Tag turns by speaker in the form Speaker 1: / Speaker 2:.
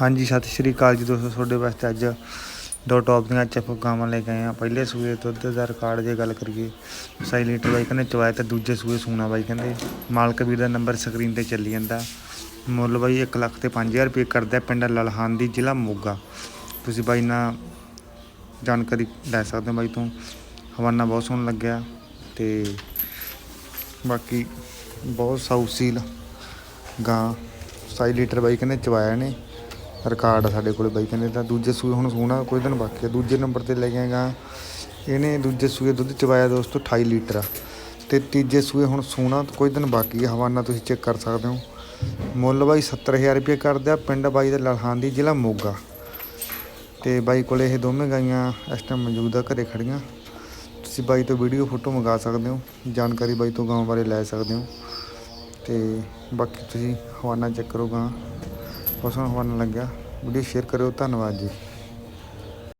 Speaker 1: ਹਾਂਜੀ, ਸਤਿ ਸ਼੍ਰੀ ਅਕਾਲ ਜੀ ਦੋਸਤੋ, ਤੁਹਾਡੇ ਵਾਸਤੇ ਅੱਜ ਦੋ ਟੌਪ ਦੀਆਂ ਚੱਪ ਗਾਵਾਂ ਲੈ ਕੇ ਆਏ ਆ ਪਹਿਲੇ ਸੂਏ ਦੁੱਧ ਦਾ ਰਿਕਾਰਡ ਜੇ ਗੱਲ ਕਰੀਏ ਸਾਈ ਲੀਟਰ ਬਾਈ ਕਹਿੰਦੇ ਚਵਾਇਆ ਤੇ ਦੂਜੇ ਸੂਏ ਸੂਣਾ ਬਾਈ ਕਹਿੰਦੇ। ਮਾਲਕ ਵੀਰ ਦਾ ਨੰਬਰ ਸਕਰੀਨ ਤੇ ਚੱਲੀ ਜਾਂਦਾ। ਮੁੱਲ ਬਾਈ 1 ਲੱਖ ਤੇ 5000 ਰੁਪਏ ਕਰਦਾ ਪਿੰਡ ਲਲਹਾਨ ਦੀ ਜ਼ਿਲ੍ਹਾ ਮੋਗਾ। ਤੁਸੀਂ ਬਾਈ ਨਾਲ ਜਾਣਕਾਰੀ ਲੈ ਸਕਦੇ ਹੋ ਬਾਈ ਤੋਂ। ਹਵਾਨਾ ਬਹੁਤ ਸੋਹਣਾ ਲੱਗਿਆ ਤੇ ਬਾਕੀ ਬਹੁਤ ਸਾਊ ਸੀਲ ਗਾਂ। ਸਾਈ ਲੀਟਰ ਬਾਈ ਕਹਿੰਦੇ ਚਵਾਇਆ ਨੇ। ਰਿਕਾਰਡ ਆ ਸਾਡੇ ਕੋਲੇ ਬਾਈ, ਕਹਿੰਦੇ ਤਾਂ ਦੂਜੇ ਸੂਏ, ਹੁਣ ਸੂਣਾ ਕੋਈ ਦਿਨ ਬਾਕੀ ਆ, ਦੂਜੇ ਨੰਬਰ ਤੇ ਲੈ ਕੇ ਆਏਗਾ। ਇਹਨੇ ਦੂਜੇ ਸੂਏ ਦੁੱਧ ਚਵਾਇਆ ਦੋਸਤੋ 28 ਲੀਟਰ ਆ। ਤੇ ਤੀਜੇ ਸੂਏ ਹੁਣ ਸੂਣਾ, ਕੋਈ ਦਿਨ ਬਾਕੀ ਆ, ਹਵਾਨਾ ਤੁਸੀਂ ਚੈੱਕ ਕਰ ਸਕਦੇ ਹੋ। ਮੁੱਲ ਬਾਈ 70000 ਰੁਪਏ ਕਰਦਾ, ਪਿੰਡ ਬਾਈ ਦਾ ਲਲਹਾਨ ਦੀ ਜ਼ਿਲ੍ਹਾ ਮੋਗਾ। ਤੇ ਬਾਈ ਕੋਲੇ ਇਹ ਦੋਵੇਂ ਗਾਈਆਂ ਇਸ ਟਾਈਮ ਮੌਜੂਦ ਆ, ਘਰੇ ਖੜੀਆਂ। ਤੁਸੀਂ ਬਾਈ ਤੋਂ ਵੀਡੀਓ ਫੋਟੋ ਮੰਗਾ ਸਕਦੇ ਹੋ, ਜਾਣਕਾਰੀ ਬਾਈ ਤੋਂ ਗਾਂ ਬਾਰੇ ਲੈ ਸਕਦੇ ਹੋ। ਤੇ ਬਾਕੀ ਤੁਸੀਂ ਹਵਾਨਾ ਚੈੱਕ ਕਰੋ ਗਾਂ ਬਹੁਤ ਸੋਹਣਾ ਹਵਾਨਾ ਲੱਗਿਆ ਵੀਡੀਓ ਸ਼ੇਅਰ ਕਰਿਓ। ਧੰਨਵਾਦ ਜੀ।